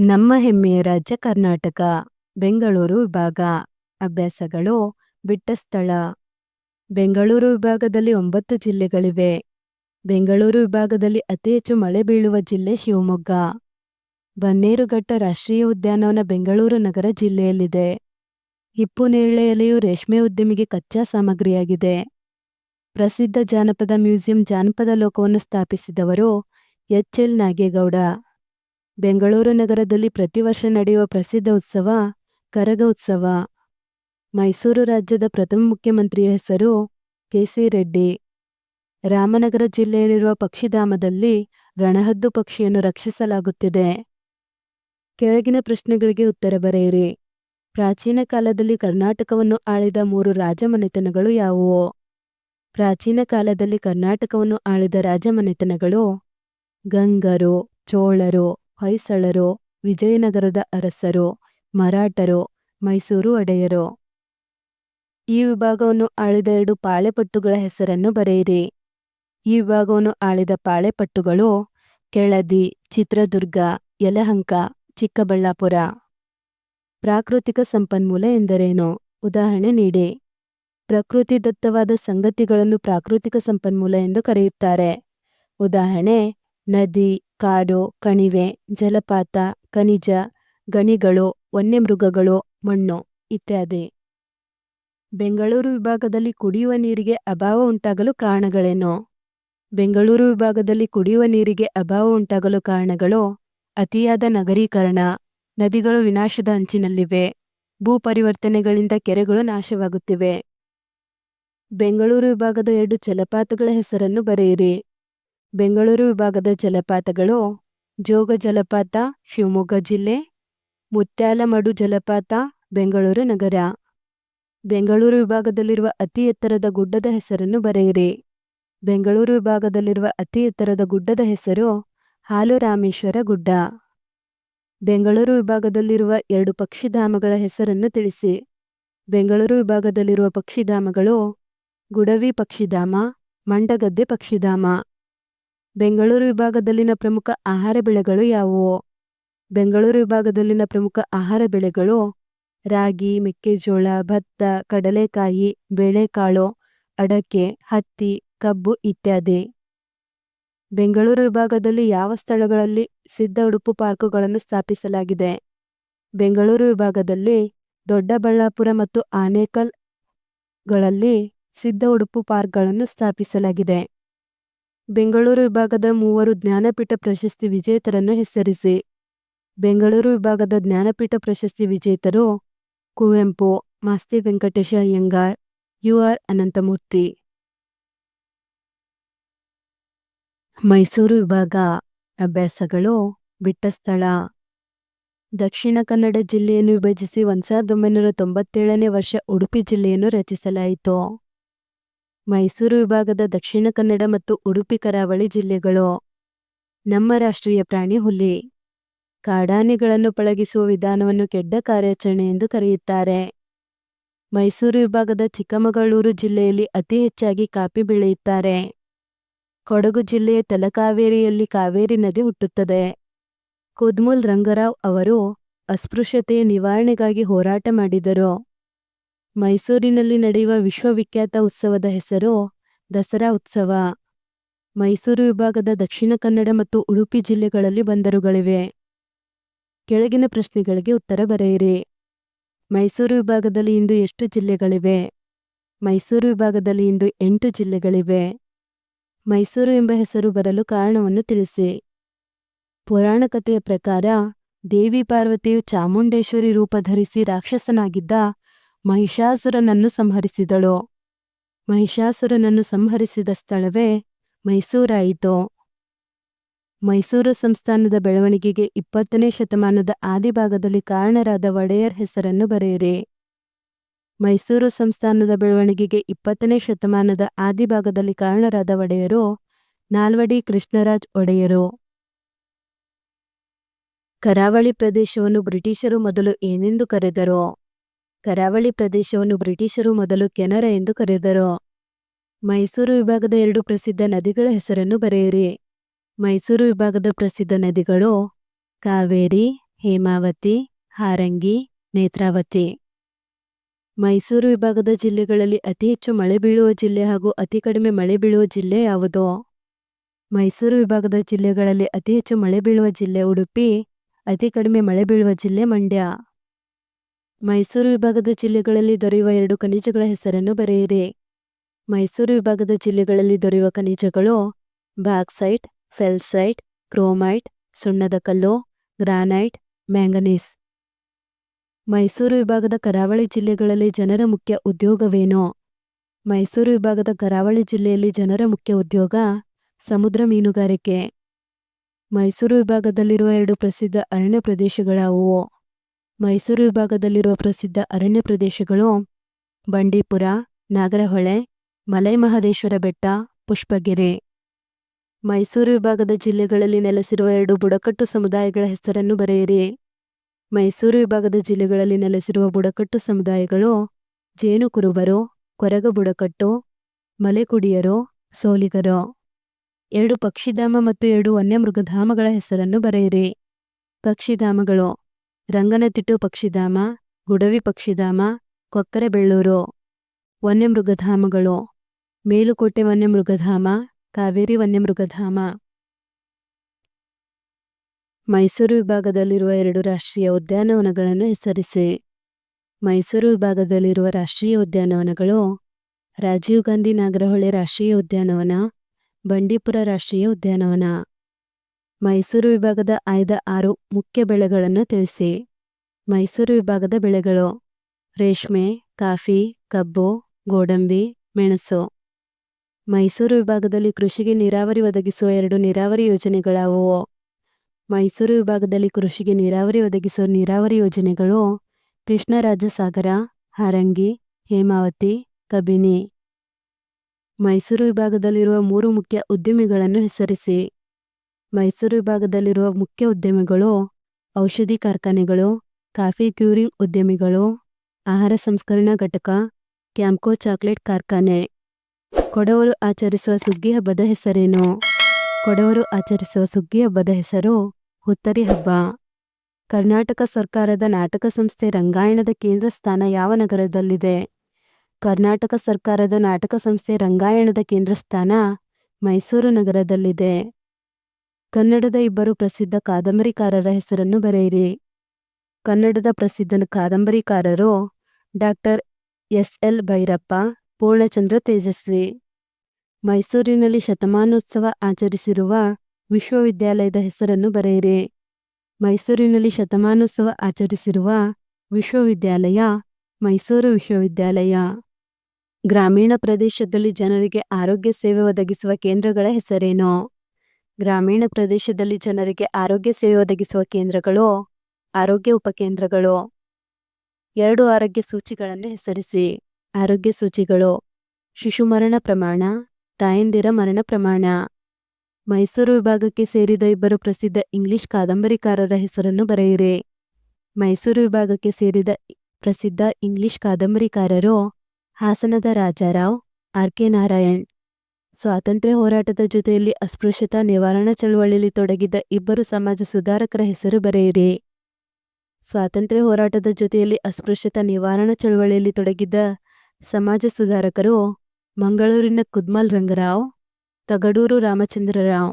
ನಮ್ಮ ಹೆಮ್ಮೆಯ ರಾಜ್ಯ ಕರ್ನಾಟಕ, ಬೆಂಗಳೂರು ವಿಭಾಗ. ಅಭ್ಯಾಸಗಳು ಬಿಟ್ಟ ಸ್ಥಳ. ಬೆಂಗಳೂರು ವಿಭಾಗದಲ್ಲಿ ಒಂಬತ್ತು ಜಿಲ್ಲೆಗಳಿವೆ. ಬೆಂಗಳೂರು ವಿಭಾಗದಲ್ಲಿ ಅತಿ ಹೆಚ್ಚು ಮಳೆ ಬೀಳುವ ಜಿಲ್ಲೆ ಶಿವಮೊಗ್ಗ. ಬನ್ನೇರುಘಟ್ಟ ರಾಷ್ಟ್ರೀಯ ಉದ್ಯಾನವನ ಬೆಂಗಳೂರು ನಗರ ಜಿಲ್ಲೆಯಲ್ಲಿದೆ. ಹಿಪ್ಪು ನೇರಳೆ ಎಲೆಯು ರೇಷ್ಮೆ ಉದ್ಯಮಿಗೆ ಕಚ್ಚಾ ಸಾಮಗ್ರಿಯಾಗಿದೆ. ಪ್ರಸಿದ್ಧ ಜಾನಪದ ಮ್ಯೂಸಿಯಂ ಜಾನಪದ ಲೋಕವನ್ನು ಸ್ಥಾಪಿಸಿದವರು ಎಚ್ ಎಲ್ ನಾಗೇಗೌಡ. ಬೆಂಗಳೂರು ನಗರದಲ್ಲಿ ಪ್ರತಿ ವರ್ಷ ನಡೆಯುವ ಪ್ರಸಿದ್ಧ ಉತ್ಸವ ಕರಗ ಉತ್ಸವ. ಮೈಸೂರು ರಾಜ್ಯದ ಪ್ರಥಮ ಮುಖ್ಯಮಂತ್ರಿಯ ಹೆಸರು ಕೆ ಸಿ ರೆಡ್ಡಿ. ರಾಮನಗರ ಜಿಲ್ಲೆಯಲ್ಲಿರುವ ಪಕ್ಷಿಧಾಮದಲ್ಲಿ ರಣಹದ್ದು ಪಕ್ಷಿಯನ್ನು ರಕ್ಷಿಸಲಾಗುತ್ತಿದೆ. ಕೆಳಗಿನ ಪ್ರಶ್ನೆಗಳಿಗೆ ಉತ್ತರ ಬರೆಯಿರಿ. ಪ್ರಾಚೀನ ಕಾಲದಲ್ಲಿ ಕರ್ನಾಟಕವನ್ನು ಆಳಿದ ಮೂರು ರಾಜಮನೆತನಗಳು ಯಾವುವು? ಪ್ರಾಚೀನ ಕಾಲದಲ್ಲಿ ಕರ್ನಾಟಕವನ್ನು ಆಳಿದ ರಾಜಮನೆತನಗಳು ಗಂಗರು, ಚೋಳರು ಹೊಯ್ಸಳರು, ವಿಜಯನಗರದ ಅರಸರು, ಮರಾಠರು, ಮೈಸೂರು ಒಡೆಯರು. ಈ ವಿಭಾಗವನ್ನು ಆಳಿದ ಎರಡು ಪಾಳೆಪಟ್ಟುಗಳ ಹೆಸರನ್ನು ಬರೆಯಿರಿ. ಈ ವಿಭಾಗವನ್ನು ಆಳಿದ ಪಾಳೆಪಟ್ಟುಗಳು ಕೆಳದಿ, ಚಿತ್ರದುರ್ಗ, ಯಲಹಂಕ, ಚಿಕ್ಕಬಳ್ಳಾಪುರ. ಪ್ರಾಕೃತಿಕ ಸಂಪನ್ಮೂಲ ಎಂದರೇನು? ಉದಾಹರಣೆ ನೀಡಿ. ಪ್ರಕೃತಿ ದತ್ತವಾದ ಸಂಗತಿಗಳನ್ನು ಪ್ರಾಕೃತಿಕ ಸಂಪನ್ಮೂಲ ಎಂದು ಕರೆಯುತ್ತಾರೆ. ಉದಾಹರಣೆ ನದಿ, ಕಾಡು, ಕಣಿವೆ, ಜಲಪಾತ, ಖನಿಜ, ಗಣಿಗಳು, ವನ್ಯಮೃಗಗಳು, ಮಣ್ಣು ಇತ್ಯಾದಿ. ಬೆಂಗಳೂರು ವಿಭಾಗದಲ್ಲಿ ಕುಡಿಯುವ ನೀರಿಗೆ ಅಭಾವ ಉಂಟಾಗಲು ಕಾರಣಗಳೇನು? ಬೆಂಗಳೂರು ವಿಭಾಗದಲ್ಲಿ ಕುಡಿಯುವ ನೀರಿಗೆ ಅಭಾವ ಉಂಟಾಗಲು ಕಾರಣಗಳು ಅತಿಯಾದ ನಗರೀಕರಣ, ನದಿಗಳು ವಿನಾಶದ ಅಂಚಿನಲ್ಲಿವೆ, ಭೂ ಪರಿವರ್ತನೆಗಳಿಂದ ಕೆರೆಗಳು ನಾಶವಾಗುತ್ತಿವೆ. ಬೆಂಗಳೂರು ವಿಭಾಗದ ಎರಡು ಜಲಪಾತಗಳ ಹೆಸರನ್ನು ಬರೆಯಿರಿ. ಬೆಂಗಳೂರು ವಿಭಾಗದ ಜಲಪಾತಗಳು ಜೋಗ ಜಲಪಾತ, ಶಿವಮೊಗ್ಗ ಜಿಲ್ಲೆ, ಮುತ್ಯಾಲಮಡು ಜಲಪಾತ, ಬೆಂಗಳೂರು ನಗರ. ಬೆಂಗಳೂರು ವಿಭಾಗದಲ್ಲಿರುವ ಅತಿ ಎತ್ತರದ ಗುಡ್ಡದ ಹೆಸರನ್ನು ಬರೆಯಿರಿ. ಬೆಂಗಳೂರು ವಿಭಾಗದಲ್ಲಿರುವ ಅತಿ ಎತ್ತರದ ಗುಡ್ಡದ ಹೆಸರು ಹಾಲು ರಾಮೇಶ್ವರ ಗುಡ್ಡ. ಬೆಂಗಳೂರು ವಿಭಾಗದಲ್ಲಿರುವ ಎರಡು ಪಕ್ಷಿಧಾಮಗಳ ಹೆಸರನ್ನು ತಿಳಿಸಿ. ಬೆಂಗಳೂರು ವಿಭಾಗದಲ್ಲಿರುವ ಪಕ್ಷಿಧಾಮಗಳು ಗುಡವಿ ಪಕ್ಷಿಧಾಮ, ಮಂಡಗದ್ದೆ ಪಕ್ಷಿಧಾಮ. ಬೆಂಗಳೂರು ವಿಭಾಗದಲ್ಲಿನ ಪ್ರಮುಖ ಆಹಾರ ಬೆಳೆಗಳು ಯಾವುವು? ಬೆಂಗಳೂರು ವಿಭಾಗದಲ್ಲಿನ ಪ್ರಮುಖ ಆಹಾರ ಬೆಳೆಗಳು ರಾಗಿ, ಮೆಕ್ಕೆಜೋಳ, ಭತ್ತ, ಕಡಲೆಕಾಯಿ, ಬೇಳೆಕಾಳು, ಅಡಕೆ, ಹತ್ತಿ, ಕಬ್ಬು ಇತ್ಯಾದಿ. ಬೆಂಗಳೂರು ವಿಭಾಗದಲ್ಲಿ ಯಾವ ಸ್ಥಳಗಳಲ್ಲಿ ಸಿದ್ಧ ಉಡುಪು ಪಾರ್ಕುಗಳನ್ನು ಸ್ಥಾಪಿಸಲಾಗಿದೆ? ಬೆಂಗಳೂರು ವಿಭಾಗದಲ್ಲಿ ದೊಡ್ಡಬಳ್ಳಾಪುರ ಮತ್ತು ಆನೇಕಲ್ಗಳಲ್ಲಿ ಸಿದ್ಧ ಉಡುಪು ಪಾರ್ಕ್ಗಳನ್ನು ಸ್ಥಾಪಿಸಲಾಗಿದೆ. ಬೆಂಗಳೂರು ವಿಭಾಗದ ಮೂವರು ಜ್ಞಾನಪೀಠ ಪ್ರಶಸ್ತಿ ವಿಜೇತರನ್ನು ಹೆಸರಿಸಿ. ಬೆಂಗಳೂರು ವಿಭಾಗದ ಜ್ಞಾನಪೀಠ ಪ್ರಶಸ್ತಿ ವಿಜೇತರು ಕುವೆಂಪು, ಮಾಸ್ತಿ ವೆಂಕಟೇಶ ಅಯ್ಯಂಗಾರ್ ಯು ಆರ್ ಅನಂತಮೂರ್ತಿ. ಮೈಸೂರು ವಿಭಾಗ ಅಭ್ಯಾಸಗಳು ಬಿಟ್ಟ ಸ್ಥಳ. ದಕ್ಷಿಣ ಕನ್ನಡ ಜಿಲ್ಲೆಯನ್ನು ವಿಭಜಿಸಿ ಒಂದು ಸಾವಿರದ ಒಂಬೈನೂರ ತೊಂಬತ್ತೇಳನೇ ವರ್ಷ ಉಡುಪಿ ಜಿಲ್ಲೆಯನ್ನು ರಚಿಸಲಾಯಿತು. ಮೈಸೂರು ವಿಭಾಗದ ದಕ್ಷಿಣ ಕನ್ನಡ ಮತ್ತು ಉಡುಪಿ ಕರಾವಳಿ ಜಿಲ್ಲೆಗಳು. ನಮ್ಮ ರಾಷ್ಟ್ರೀಯ ಪ್ರಾಣಿ ಹುಲಿ. ಕಾಡಾನೆಗಳನ್ನು ಪಳಗಿಸುವ ವಿಧಾನವನ್ನು ಕೆಡ್ಡ ಕಾರ್ಯಾಚರಣೆ ಎಂದು ಕರೆಯುತ್ತಾರೆ. ಮೈಸೂರು ವಿಭಾಗದ ಚಿಕ್ಕಮಗಳೂರು ಜಿಲ್ಲೆಯಲ್ಲಿ ಅತಿ ಹೆಚ್ಚಾಗಿ ಕಾಪಿ ಬೆಳೆಯುತ್ತಾರೆ. ಕೊಡಗು ಜಿಲ್ಲೆಯ ತಲಕಾವೇರಿಯಲ್ಲಿ ಕಾವೇರಿ ನದಿ ಹುಟ್ಟುತ್ತದೆ. ಕುದ್ಮುಲ್ ರಂಗರಾವ್ ಅವರು ಅಸ್ಪೃಶ್ಯತೆಯ ನಿವಾರಣೆಗಾಗಿ ಹೋರಾಟ ಮಾಡಿದರು. ಮೈಸೂರಿನಲ್ಲಿ ನಡೆಯುವ ವಿಶ್ವವಿಖ್ಯಾತ ಉತ್ಸವದ ಹೆಸರು ದಸರಾ ಉತ್ಸವ. ಮೈಸೂರು ವಿಭಾಗದ ದಕ್ಷಿಣ ಕನ್ನಡ ಮತ್ತು ಉಡುಪಿ ಜಿಲ್ಲೆಗಳಲ್ಲಿ ಬಂದರುಗಳಿವೆ. ಕೆಳಗಿನ ಪ್ರಶ್ನೆಗಳಿಗೆ ಉತ್ತರ ಬರೆಯಿರಿ. ಮೈಸೂರು ವಿಭಾಗದಲ್ಲಿ ಇಂದು ಎಷ್ಟು ಜಿಲ್ಲೆಗಳಿವೆ? ಮೈಸೂರು ವಿಭಾಗದಲ್ಲಿ ಇಂದು ಎಂಟು ಜಿಲ್ಲೆಗಳಿವೆ. ಮೈಸೂರು ಎಂಬ ಹೆಸರು ಬರಲು ಕಾರಣವನ್ನು ತಿಳಿಸಿ. ಪುರಾಣ ಕಥೆಯ ಪ್ರಕಾರ ದೇವಿ ಪಾರ್ವತಿಯು ಚಾಮುಂಡೇಶ್ವರಿ ರೂಪ ಧರಿಸಿ ರಾಕ್ಷಸನಾಗಿದ್ದ ಮಹಿಷಾಸುರನನ್ನು ಸಂಹರಿಸಿದಳು. ಮಹಿಷಾಸುರನನ್ನು ಸಂಹರಿಸಿದ ಸ್ಥಳವೇ ಮೈಸೂರಾಯಿತು. ಮೈಸೂರು ಸಂಸ್ಥಾನದ ಬೆಳವಣಿಗೆಗೆ ಇಪ್ಪತ್ತನೇ ಶತಮಾನದ ಆದಿಭಾಗದಲ್ಲಿ ಕಾರಣರಾದ ಒಡೆಯರ್ ಹೆಸರನ್ನು ಬರೆಯಿರಿ. ಮೈಸೂರು ಸಂಸ್ಥಾನದ ಬೆಳವಣಿಗೆಗೆ ಇಪ್ಪತ್ತನೇ ಶತಮಾನದ ಆದಿಭಾಗದಲ್ಲಿ ಕಾರಣರಾದ ಒಡೆಯರು ನಾಲ್ವಡಿ ಕೃಷ್ಣರಾಜ್ ಒಡೆಯರು. ಕರಾವಳಿ ಪ್ರದೇಶವನ್ನು ಬ್ರಿಟಿಷರು ಮೊದಲು ಏನೆಂದು ಕರೆದರು? ಕರಾವಳಿ ಪ್ರದೇಶವನ್ನು ಬ್ರಿಟಿಷರು ಮೊದಲು ಕೆನರ ಎಂದು ಕರೆದರು. ಮೈಸೂರು ವಿಭಾಗದ ಎರಡು ಪ್ರಸಿದ್ಧ ನದಿಗಳ ಹೆಸರನ್ನು ಬರೆಯಿರಿ. ಮೈಸೂರು ವಿಭಾಗದ ಪ್ರಸಿದ್ಧ ನದಿಗಳು ಕಾವೇರಿ, ಹೇಮಾವತಿ, ಹಾರಂಗಿ, ನೇತ್ರಾವತಿ. ಮೈಸೂರು ವಿಭಾಗದ ಜಿಲ್ಲೆಗಳಲ್ಲಿ ಅತಿ ಹೆಚ್ಚು ಮಳೆ ಬೀಳುವ ಜಿಲ್ಲೆ ಹಾಗೂ ಅತಿ ಕಡಿಮೆ ಮಳೆ ಬೀಳುವ ಜಿಲ್ಲೆ ಯಾವುದು? ಮೈಸೂರು ವಿಭಾಗದ ಜಿಲ್ಲೆಗಳಲ್ಲಿ ಅತಿ ಹೆಚ್ಚು ಮಳೆ ಬೀಳುವ ಜಿಲ್ಲೆ ಉಡುಪಿ, ಅತಿ ಕಡಿಮೆ ಮಳೆ ಬೀಳುವ ಜಿಲ್ಲೆ ಮಂಡ್ಯ. ಮೈಸೂರು ವಿಭಾಗದ ಜಿಲ್ಲೆಗಳಲ್ಲಿ ದೊರೆಯುವ ಎರಡು ಖನಿಜಗಳ ಹೆಸರನ್ನು ಬರೆಯಿರಿ. ಮೈಸೂರು ವಿಭಾಗದ ಜಿಲ್ಲೆಗಳಲ್ಲಿ ದೊರೆಯುವ ಖನಿಜಗಳು ಬ್ಯಾಕ್ಸೈಟ್, ಫೆಲ್ಸೈಟ್, ಕ್ರೋಮೈಟ್, ಸುಣ್ಣದ ಕಲ್ಲು, ಗ್ರಾನೈಟ್, ಮ್ಯಾಂಗನೀಸ್. ಮೈಸೂರು ವಿಭಾಗದ ಕರಾವಳಿ ಜಿಲ್ಲೆಗಳಲ್ಲಿ ಜನರ ಮುಖ್ಯ ಉದ್ಯೋಗವೇನು? ಮೈಸೂರು ವಿಭಾಗದ ಕರಾವಳಿ ಜಿಲ್ಲೆಯಲ್ಲಿ ಜನರ ಮುಖ್ಯ ಉದ್ಯೋಗ ಸಮುದ್ರ ಮೀನುಗಾರಿಕೆ. ಮೈಸೂರು ವಿಭಾಗದಲ್ಲಿರುವ ಎರಡು ಪ್ರಸಿದ್ಧ ಅರಣ್ಯ ಪ್ರದೇಶಗಳಾವುವು. ಮೈಸೂರು ವಿಭಾಗದಲ್ಲಿರುವ ಪ್ರಸಿದ್ಧ ಅರಣ್ಯ ಪ್ರದೇಶಗಳು ಬಂಡೀಪುರ, ನಾಗರಹೊಳೆ ಮಲೈ ಮಹದೇಶ್ವರ ಬೆಟ್ಟ, ಪುಷ್ಪಗಿರಿ. ಮೈಸೂರು ವಿಭಾಗದ ಜಿಲ್ಲೆಗಳಲ್ಲಿ ನೆಲೆಸಿರುವ ಎರಡು ಬುಡಕಟ್ಟು ಸಮುದಾಯಗಳ ಹೆಸರನ್ನು ಬರೆಯಿರಿ. ಮೈಸೂರು ವಿಭಾಗದ ಜಿಲ್ಲೆಗಳಲ್ಲಿ ನೆಲೆಸಿರುವ ಬುಡಕಟ್ಟು ಸಮುದಾಯಗಳು ಜೇನು ಕುರುಬರು ಕೊರಗ ಬುಡಕಟ್ಟು, ಮಲೆಕುಡಿಯರು, ಸೋಲಿಗರು. ಎರಡು ಪಕ್ಷಿಧಾಮ ಮತ್ತು ಎರಡು ವನ್ಯಮೃಗಧಾಮಗಳ ಹೆಸರನ್ನು ಬರೆಯಿರಿ. ಪಕ್ಷಿಧಾಮಗಳು ರಂಗನತಿಟ್ಟು ಪಕ್ಷಿಧಾಮ, ಗುಡವಿ ಪಕ್ಷಿಧಾಮ ಕೊಕ್ಕರೆಬೆಳ್ಳೂರು ವನ್ಯಮೃಗಧಾಮಗಳು, ಮೇಲುಕೋಟೆ ವನ್ಯಮೃಗಧಾಮ, ಕಾವೇರಿ ವನ್ಯಮೃಗಧಾಮ. ಮೈಸೂರು ವಿಭಾಗದಲ್ಲಿರುವ ಎರಡು ರಾಷ್ಟ್ರೀಯ ಉದ್ಯಾನವನಗಳನ್ನು ಹೆಸರಿಸಿ. ಮೈಸೂರು ವಿಭಾಗದಲ್ಲಿರುವ ರಾಷ್ಟ್ರೀಯ ಉದ್ಯಾನವನಗಳು ರಾಜೀವ್ ಗಾಂಧಿ ನಾಗರಹೊಳೆ ರಾಷ್ಟ್ರೀಯ ಉದ್ಯಾನವನ, ಬಂಡೀಪುರ ರಾಷ್ಟ್ರೀಯ ಉದ್ಯಾನವನ. ಮೈಸೂರು ವಿಭಾಗದ ಆಯ್ದ ಆರು ಮುಖ್ಯ ಬೆಳೆಗಳನ್ನು ತಿಳಿಸಿ. ಮೈಸೂರು ವಿಭಾಗದ ಬೆಳೆಗಳು ರೇಷ್ಮೆ, ಕಾಫಿ, ಕಬ್ಬು, ಗೋಡಂಬಿ, ಮೆಣಸು. ಮೈಸೂರು ವಿಭಾಗದಲ್ಲಿ ಕೃಷಿಗೆ ನೀರಾವರಿ ಒದಗಿಸುವ ಎರಡು ನೀರಾವರಿ ಯೋಜನೆಗಳಾವುವು. ಮೈಸೂರು ವಿಭಾಗದಲ್ಲಿ ಕೃಷಿಗೆ ನೀರಾವರಿ ಒದಗಿಸುವ ನೀರಾವರಿ ಯೋಜನೆಗಳು ಕೃಷ್ಣರಾಜಸಾಗರ ಹಾರಂಗಿ, ಹೇಮಾವತಿ, ಕಬಿನಿ. ಮೈಸೂರು ವಿಭಾಗದಲ್ಲಿರುವ ಮೂರು ಮುಖ್ಯ ಉದ್ಯಮಿಗಳನ್ನು ಹೆಸರಿಸಿ. ಮೈಸೂರು ವಿಭಾಗದಲ್ಲಿರುವ ಮುಖ್ಯ ಉದ್ಯಮಿಗಳು, ಔಷಧಿ ಕಾರ್ಖಾನೆಗಳು, ಕಾಫಿ ಕ್ಯೂರಿಂಗ್ ಉದ್ಯಮಿಗಳು, ಆಹಾರ ಸಂಸ್ಕರಣಾ ಘಟಕ ಕ್ಯಾಂಪ್ಕೋ ಚಾಕ್ಲೇಟ್ ಕಾರ್ಖಾನೆ. ಕೊಡವರು ಆಚರಿಸುವ ಸುಗ್ಗಿ ಹಬ್ಬದ ಹೆಸರೇನು? ಕೊಡವರು ಆಚರಿಸುವ ಸುಗ್ಗಿ ಹಬ್ಬದ ಹೆಸರು ಹುತ್ತರಿ ಹಬ್ಬ. ಕರ್ನಾಟಕ ಸರ್ಕಾರದ ನಾಟಕ ಸಂಸ್ಥೆ ರಂಗಾಯಣದ ಕೇಂದ್ರ ಸ್ಥಾನ ಯಾವ ನಗರದಲ್ಲಿದೆ? ಕರ್ನಾಟಕ ಸರ್ಕಾರದ ನಾಟಕ ಸಂಸ್ಥೆ ರಂಗಾಯಣದ ಕೇಂದ್ರ ಸ್ಥಾನ ಮೈಸೂರು ನಗರದಲ್ಲಿದೆ. ಕನ್ನಡದ ಇಬ್ಬರು ಪ್ರಸಿದ್ಧ ಕಾದಂಬರಿಕಾರರ ಹೆಸರನ್ನು ಬರೆಯಿರಿ. ಕನ್ನಡದ ಪ್ರಸಿದ್ಧ ಕಾದಂಬರಿಕಾರರು doctor S L Bhyrappa, Poornachandra Tejaswi. ಮೈಸೂರಿನಲ್ಲಿ ಶತಮಾನೋತ್ಸವ ಆಚರಿಸಿರುವ ವಿಶ್ವವಿದ್ಯಾಲಯದ ಹೆಸರನ್ನು ಬರೆಯಿರಿ. ಮೈಸೂರಿನಲ್ಲಿ ಶತಮಾನೋತ್ಸವ ಆಚರಿಸಿರುವ ವಿಶ್ವವಿದ್ಯಾಲಯ ಮೈಸೂರು ವಿಶ್ವವಿದ್ಯಾಲಯ. ಗ್ರಾಮೀಣ ಪ್ರದೇಶದಲ್ಲಿ ಜನರಿಗೆ ಆರೋಗ್ಯ ಸೇವೆ ಒದಗಿಸುವ ಕೇಂದ್ರಗಳ ಹೆಸರೇನು? ಗ್ರಾಮೀಣ ಪ್ರದೇಶದಲ್ಲಿ ಜನರಿಗೆ ಆರೋಗ್ಯ ಸೇವೆ ಒದಗಿಸುವ ಕೇಂದ್ರಗಳು, ಆರೋಗ್ಯ ಉಪಕೇಂದ್ರಗಳು ಎರಡು ಆರೋಗ್ಯ ಸೂಚಿಗಳನ್ನು ಹೆಸರಿಸಿ. ಆರೋಗ್ಯ ಸೂಚಿಗಳು, ಶಿಶು ಮರಣ ಪ್ರಮಾಣ, ತಾಯಂದಿರ ಮರಣ ಪ್ರಮಾಣ. ಮೈಸೂರು ವಿಭಾಗಕ್ಕೆ ಸೇರಿದ ಇಬ್ಬರು ಪ್ರಸಿದ್ಧ ಇಂಗ್ಲಿಷ್ ಕಾದಂಬರಿಕಾರರ ಹೆಸರನ್ನು ಬರೆಯಿರಿ. ಮೈಸೂರು ವಿಭಾಗಕ್ಕೆ ಸೇರಿದ ಪ್ರಸಿದ್ಧ ಇಂಗ್ಲಿಷ್ ಕಾದಂಬರಿಕಾರರು ಹಾಸನದ ರಾಜಾರಾವ್, ಆರ್ ಕೆ ನಾರಾಯಣ್ ಸ್ವಾತಂತ್ರ್ಯ ಹೋರಾಟದ ಜೊತೆಯಲ್ಲಿ ಅಸ್ಪೃಶ್ಯತಾ ನಿವಾರಣಾ ಚಳವಳಿಯಲ್ಲಿ ತೊಡಗಿದ್ದ ಇಬ್ಬರು ಸಮಾಜ ಸುಧಾರಕರ ಹೆಸರು ಬರೆಯಿರಿ. ಸ್ವಾತಂತ್ರ್ಯ ಹೋರಾಟದ ಜೊತೆಯಲ್ಲಿ ಅಸ್ಪೃಶ್ಯತಾ ನಿವಾರಣಾ ಚಳವಳಿಯಲ್ಲಿ ತೊಡಗಿದ್ದ ಸಮಾಜ ಸುಧಾರಕರು ಮಂಗಳೂರಿನ ಕುದ್ಮಲ್ ರಂಗರಾವ್, ತಗಡೂರು ರಾಮಚಂದ್ರರಾವ್.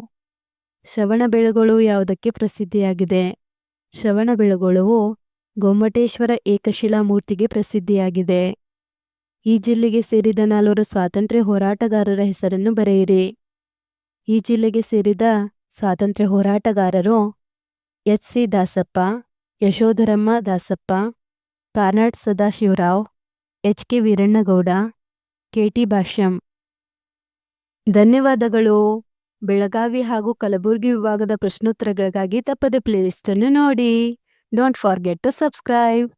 ಶ್ರವಣಬೆಳಗೊಳವು ಯಾವುದಕ್ಕೆ ಪ್ರಸಿದ್ಧಿಯಾಗಿದೆ? ಶ್ರವಣಬೆಳಗೊಳವು ಗೊಮ್ಮಟೇಶ್ವರ ಏಕಶಿಲಾ ಮೂರ್ತಿಗೆ ಪ್ರಸಿದ್ಧಿಯಾಗಿದೆ. ಈ ಜಿಲ್ಲೆಗೆ ಸೇರಿದ ನಾಲ್ವರು ಸ್ವಾತಂತ್ರ್ಯ ಹೋರಾಟಗಾರರ ಹೆಸರನ್ನು ಬರೆಯಿರಿ. ಈ ಜಿಲ್ಲೆಗೆ ಸೇರಿದ ಸ್ವಾತಂತ್ರ್ಯ ಹೋರಾಟಗಾರರು H C Dasappa, Yashodharamma Dasappa, Karnad Sadashivarao, H K Veeranagowda, K T Bhashyam. ಧನ್ಯವಾದಗಳು. ಬೆಳಗಾವಿ ಹಾಗೂ ಕಲಬುರಗಿ ವಿಭಾಗದ ಪ್ರಶ್ನೋತ್ತರಗಳಿಗಾಗಿ ತಪ್ಪದೆ ಪ್ಲೇಲಿಸ್ಟನ್ನು ನೋಡಿ. Don't forget to subscribe.